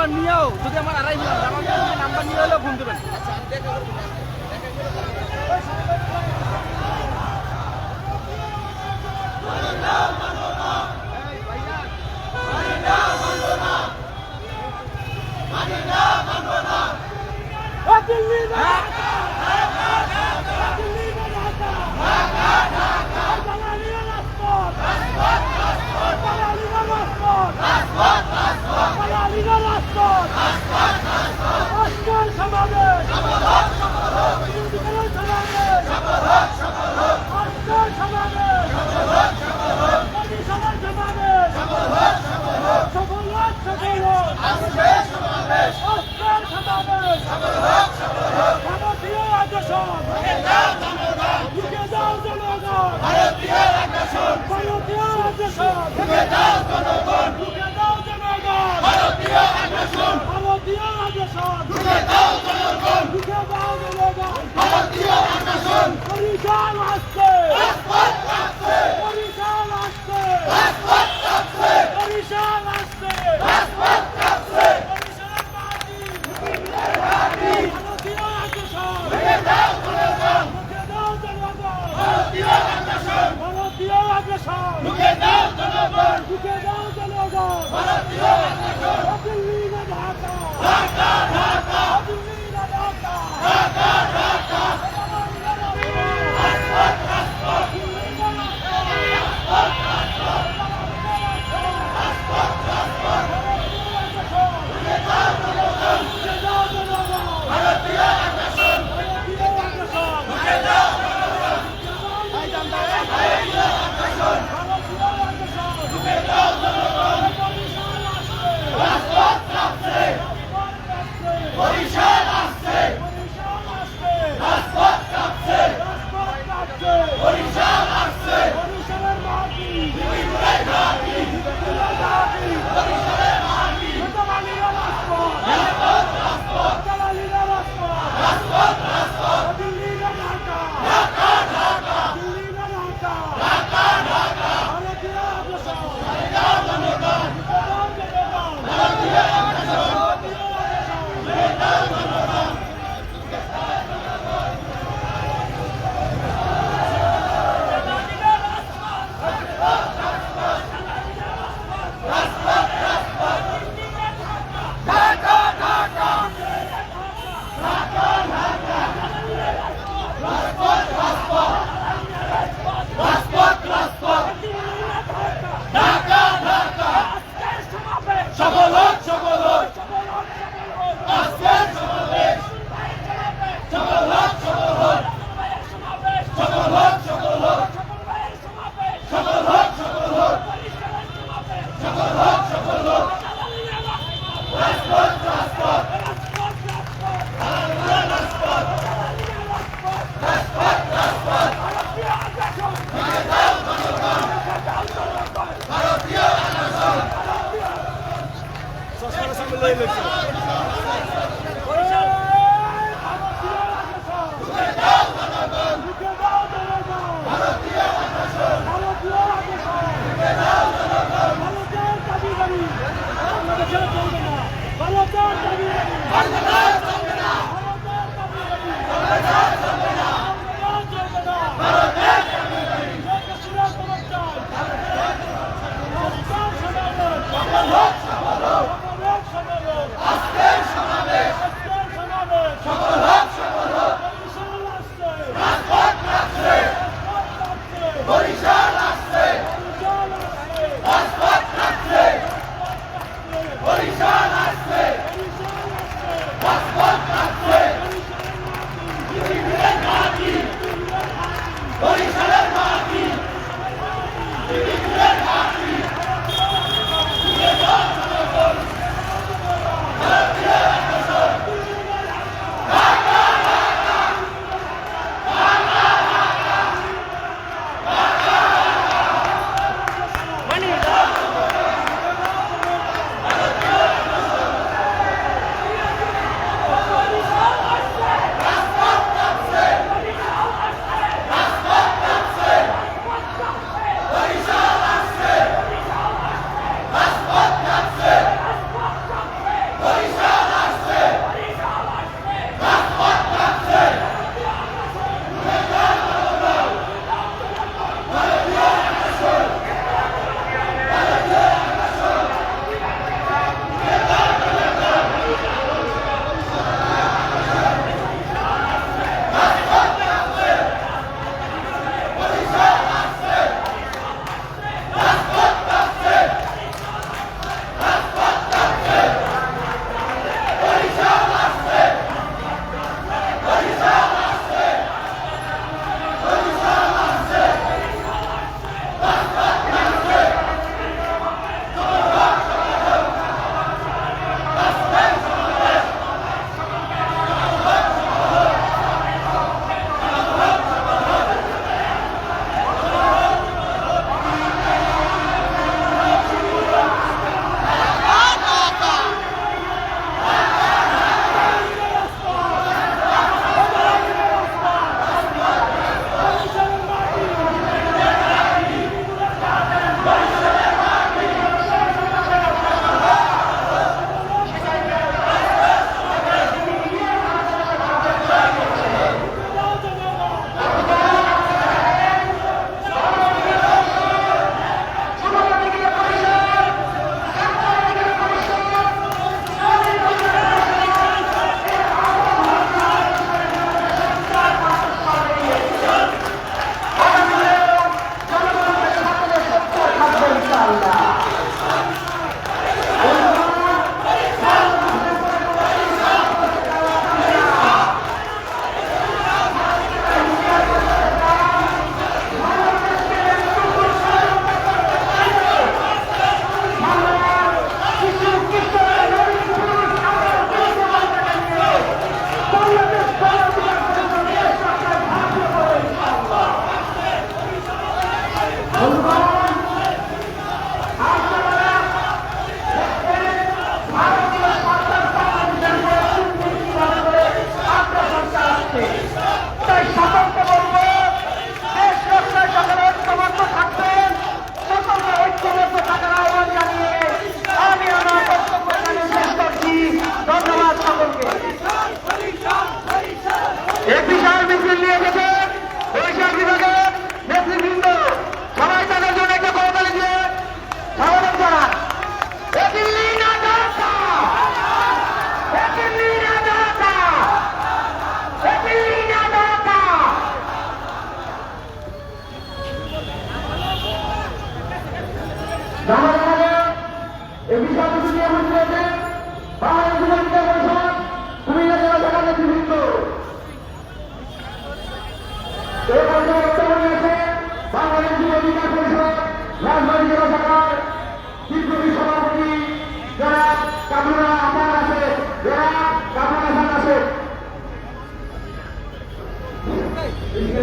Number নিয়েও যদি আমার আড়াই নাম্বার নিয়ে হলেও ফোন দেবেন। বৈশাখ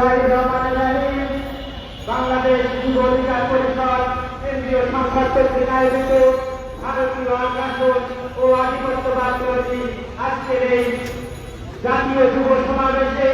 মুজাহিদুর রহমান রাহিম বাংলাদেশ যুব অধিকার পরিষদ কেন্দ্রীয় সংসদ কর্তৃক আয়োজিত ভারতীয় আগ্রাসন ও আধিপত্যবাদ বিরোধী আজকের এই জাতীয় যুব সমাবেশে